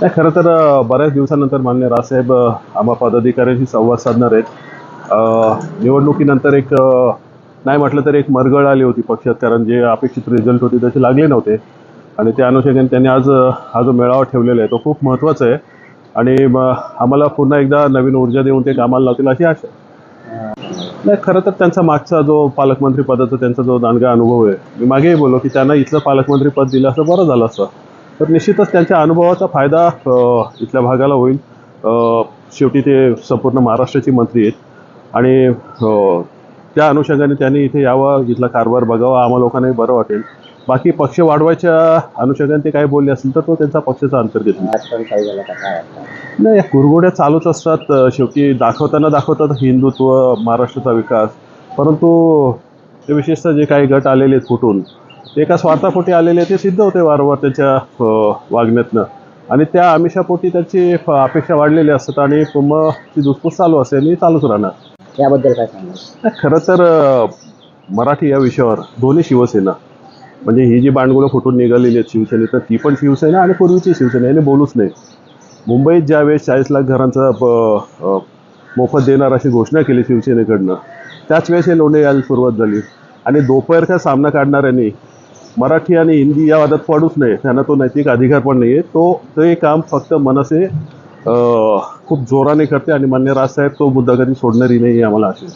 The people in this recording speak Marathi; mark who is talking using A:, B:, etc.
A: नाही खरं तर बऱ्याच दिवसानंतर मान्य राजसाहेब आम्हा पदाधिकाऱ्यांशी संवाद साधणार आहेत. निवडणुकीनंतर एक नाही म्हटलं तर एक मरगळ आली होती पक्षात कारण जे अपेक्षित रिझल्ट होते तसे लागले नव्हते. आणि त्या अनुषंगाने त्यांनी आज हा जो मेळावा ठेवलेला आहे तो खूप महत्त्वाचा आहे. आणि आम्हाला पुन्हा एकदा नवीन ऊर्जा देऊन ते कामाला लावतील अशी आशा नाही खरं तर त्यांचा मागचा जो पालकमंत्री पदाचा त्यांचा जो दांडगा अनुभव आहे मी मागेही बोललो की त्यांना इथलं पालकमंत्री पद दिलं असं बरं झालं असतं. तर निश्चितच त्यांच्या अनुभवाचा फायदा इथल्या भागाला होईल. शेवटी ते संपूर्ण महाराष्ट्राचे मंत्री आहेत. आणि त्या अनुषंगाने त्यांनी इथे यावं इथला कारभार बघावा आम्हा लोकांनाही बरं वाटेल. बाकी पक्ष वाढवायच्या अनुषंगाने ते काय बोलले असतील तर तो त्यांचा पक्षाचा अंतर्गत आहे.
B: काही झालं का काय
A: नाही या चालूच असतात. शेवटी दाखवताना दाखवतात हिंदुत्व महाराष्ट्राचा विकास. परंतु ते विशेषतः जे काही गट आलेले आहेत फुटून एका स्वार्थापोटी आलेले ते सिद्ध होते वारंवार त्यांच्या वागण्यातनं. आणि त्या आमिषापोटी त्याची अपेक्षा वाढलेली असतात आणि मग ती दुसपूस चालू असते आणि चालूच राहणार.
B: याबद्दल काय
A: नाही, खरं तर मराठी या विषयावर दोन्ही शिवसेना म्हणजे ही जी बांडगुलं फुटून निघालेली आहेत शिवसेनेत तर ती पण शिवसेना आणि पूर्वीची शिवसेना याने बोलूच नाही. मुंबईत ज्यावेळेस चाळीस लाख घरांचा मोफत देणार अशी घोषणा केली शिवसेनेकडनं त्याच वेळेस हे लोंढे यायला सुरुवात झाली. आणि दोपहरचा सामना काढणाऱ्यांनी मराठी आणि हिंदी या वादात पडूच नये. त्यांना तो नैतिक अधिकार पण नाही आहे तो ते काम फक्त मनसे खूप जोराने करते आणि मान्य राजसाहेब तो मुद्दा कधी सोडणारही नाही आम्हाला असे